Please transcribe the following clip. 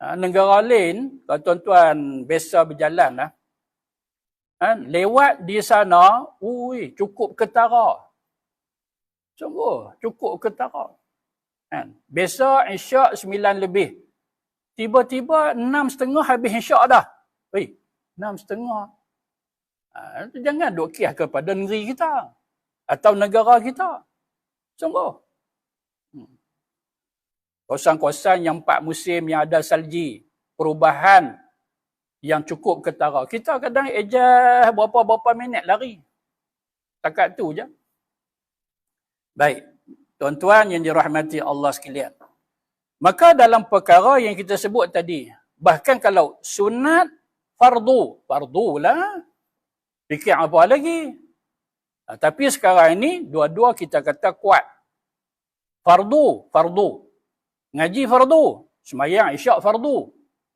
Ha, negara lain, kalau tuan-tuan biasa berjalan lah, ha, lewat di sana, ui, cukup ketara. Sungguh, cukup ketara. Ha, biasa isyak sembilan lebih. Tiba-tiba enam setengah habis isyak dah. Ui, enam setengah. Ha, jangan duk kiah kepada negeri kita. Atau negara kita. Sungguh. Kawasan-kawasan yang empat musim yang ada salji. Perubahan yang cukup ketara. Kita kadang eja berapa-berapa minit lari. Takat tu je. Baik. Tuan-tuan yang dirahmati Allah sekalian. Maka dalam perkara yang kita sebut tadi. Bahkan kalau sunat fardu. Fardu lah. Fikir apa lagi. Ha, tapi sekarang ini dua-dua kita kata kuat. Fardu. Fardu. Ngaji fardu. Semayang isyak fardu.